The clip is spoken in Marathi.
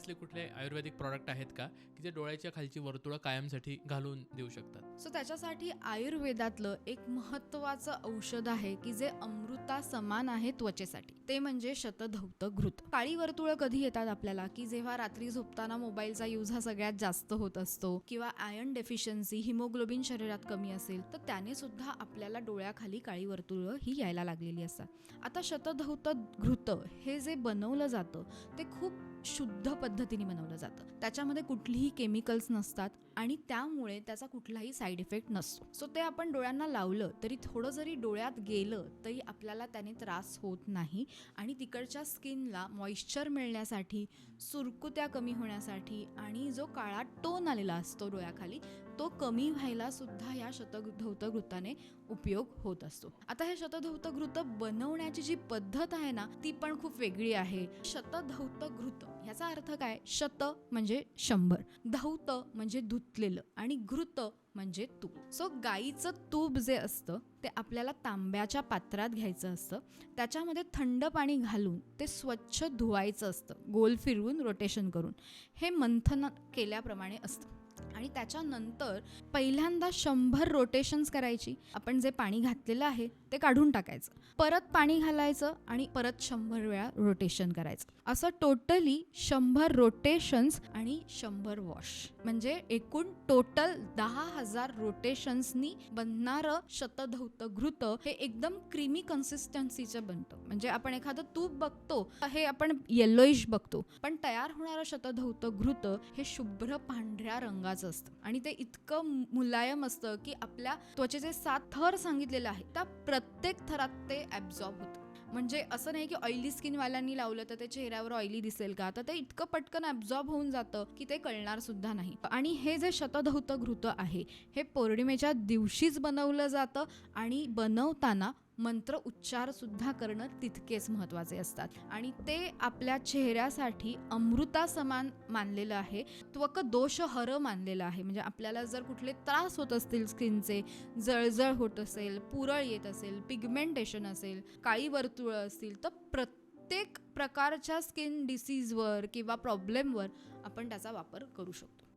असले कुठले आयुर्वेदिक प्रॉडक्ट आहेत का की जे डोळ्याच्या खालची वर्तुळं कायमसाठी घालून देऊ शकतात? सो त्याच्यासाठी आयुर्वेदातलं एक महत्त्वाचं औषध आहे की जे अमृता समान आहे त्वचेसाठी. ते म्हणजे शतधौत घृत. काळी वर्तुळं कधी येतात आपल्याला? की जेव्हा रात्री झोपताना मोबाईलचा यूज हा सगळ्यात जास्त होत असतो किंवा आयर्न डेफिशियन्सी हिमोग्लोबिन शरीरात कमी असेल तर त्याने सुद्धा आपल्याला डोळ्याखाली काळी वर्तुळं ही यायला लागलेली असतात. आता शतधौत घृत हे जे बनवलं जातं ते खूप शुद्ध पद्धतीने बनवलं जातं. त्याच्यामध्ये कुठलीही केमिकल्स नसतात. आणि त्यामुळे त्याचा कुठलाही साईड इफेक्ट नसतो. सो ते आपण डोळ्यांना लावलं तरी थोडं जरी डोळ्यात गेलं तरी आपल्याला त्याने त्रास होत नाही. आणि तिकडच्या स्किनला मॉइश्चर मिळण्यासाठी सुरकुत्या कमी होण्यासाठी आणि जो काळा टोन आलेला असतो डोळ्याखाली तो कमी व्हायला सुद्धा या शतधौतघृताने उपयोग होत असतो. आता हे शतधौत घृत बनवण्याची जी पद्धत आहे ना ती पण खूप वेगळी आहे. शतधौत घृत ह्याचा अर्थ काय? शत म्हणजे शंभर. धौत म्हणजे धुत. धुतलेलं आणि घृत म्हणजे तूप. सो गाईचं तूप जे असतं ते आपल्याला तांब्याच्या पात्रात घ्यायचं असतं. त्याच्यामध्ये थंड पाणी घालून ते स्वच्छ धुवायचं असतं. गोल फिरवून रोटेशन करून. हे मंथन केल्याप्रमाणे असतं. आणि त्याच्यानंतर पहिल्यांदा शंभर रोटेशन्स करायची. आपण जे पाणी घातलेलं आहे ते काढून टाकायचं. परत पाणी घालायचं आणि परत शंभर वेळा रोटेशन करायचं. असं टोटली शंभर रोटेशन्स आणि शंभर वॉश म्हणजे एकूण टोटल दहा हजार रोटेशन्सनी बनणारं शतधौत घृत हे एकदम क्रीमी कन्सिस्टन्सीचं बनतं. म्हणजे आपण एखादं तूप बघतो हे आपण येल्लोइश बघतो. पण तयार होणारं शतधौत घृत हे शुभ्र पांढऱ्या रंगाचं असतं. आणि ते इतकं मुलायम असतं की आपल्या त्वचेचे सात थर सांगितलेले आहे त्या प्रत्येक थरात ते ॲब्झॉर्ब होतं. म्हणजे असं नाही की ऑइली स्किनवाल्यांनी लावलं तर ते चेहऱ्यावर ऑइली दिसेल का? तर ते इतकं पटकन ॲब्झॉर्ब होऊन जातं की ते कळणार सुद्धा नाही. आणि हे जे शतधौत घृत आहे हे पौर्णिमेच्या दिवशीच बनवलं जातं आणि बनवताना मंत्र उच्चार सुद्धा करणं तितकेच महत्त्वाचे असतात. आणि ते आपल्या चेहऱ्यासाठी अमृता समान मानलेलं आहे. त्वक दोष हर मानलेलं आहे. म्हणजे आपल्याला जर कुठले त्रास होत असतील स्किनचे जळजळ होत असेल पुरळ येत असेल पिगमेंटेशन असेल काळी वर्तुळं असतील तर प्रत्येक प्रकारच्या स्किन डिसीजवर किंवा प्रॉब्लेमवर आपण त्याचा वापर करू शकतो.